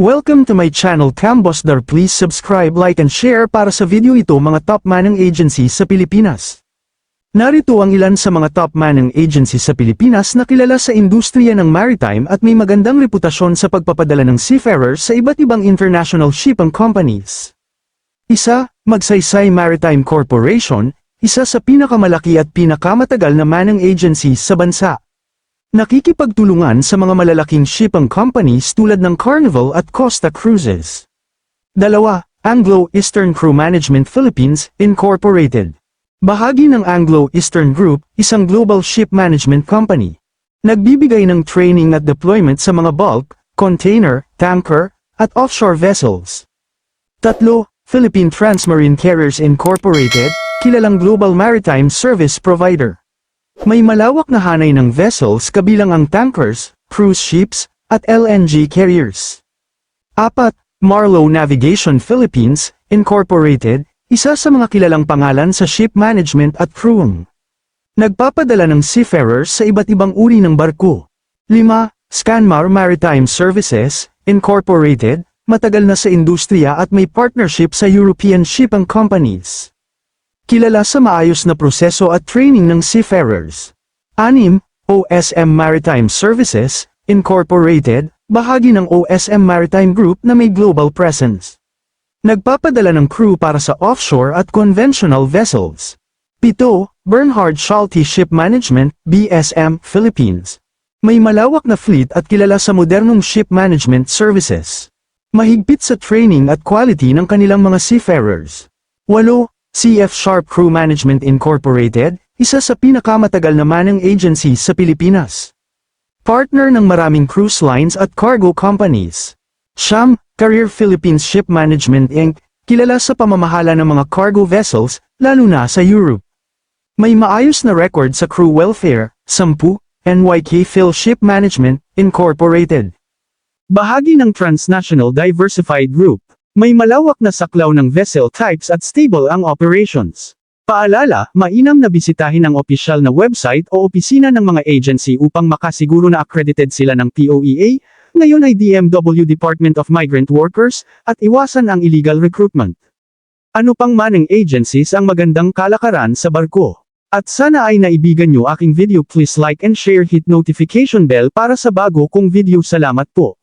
Welcome to my channel Cambosdar. Please subscribe, like and share para sa video ito mga top manning agencies sa Pilipinas. Narito ang ilan sa mga top manning agencies sa Pilipinas na kilala sa industriya ng maritime at may magandang reputasyon sa pagpapadala ng seafarers sa iba't ibang international shipping companies. Isa, Magsaysay Maritime Corporation, isa sa pinakamalaki at pinakamatagal na manning agencies sa bansa. Nakikipagtulungan sa mga malalaking shipping companies tulad ng Carnival at Costa Cruises. Dalawa, Anglo-Eastern Crew Management Philippines, Incorporated. Bahagi ng Anglo-Eastern Group, isang global ship management company. Nagbibigay ng training at deployment sa mga bulk, container, tanker, at offshore vessels. Tatlo, Philippine Transmarine Carriers Incorporated, kilalang global maritime service provider. May malawak na hanay ng vessels kabilang ang tankers, cruise ships, at LNG carriers. Apat, Marlow Navigation Philippines, Incorporated, isa sa mga kilalang pangalan sa ship management at crewing. Nagpapadala ng seafarers sa iba't ibang uri ng barko. 5. Scanmar Maritime Services, Incorporated, matagal na sa industriya at may partnership sa European shipping companies. Kilala sa maayos na proseso at training ng seafarers. 6. OSM Maritime Services, Incorporated, bahagi ng OSM Maritime Group na may global presence. Nagpapadala ng crew para sa offshore at conventional vessels. 7. Bernhard Schulte Ship Management, BSM, Philippines. May malawak na fleet at kilala sa modernong ship management services. Mahigpit sa training at quality ng kanilang mga seafarers. 8. CF Sharp Crew Management Incorporated, isa sa pinakamatagal na manning agency sa Pilipinas. Partner ng maraming cruise lines at cargo companies. Siyam, Career Philippines Ship Management Inc., kilala sa pamamahala ng mga cargo vessels, lalo na sa Europe. May maayos na record sa crew welfare, 10, NYK Phil Ship Management, Incorporated. Bahagi ng Transnational Diversified Group, may malawak na saklaw ng vessel types at stable ang operations. Paalala, mainam na bisitahin ang opisyal na website o opisina ng mga agency upang makasiguro na accredited sila ng POEA, ngayon ay DMW Department of Migrant Workers, at iwasan ang illegal recruitment. Ano pang manang agencies ang magandang kalakaran sa barko? At sana ay naibigan nyo aking video please like and share hit notification bell para sa bago kong video salamat po.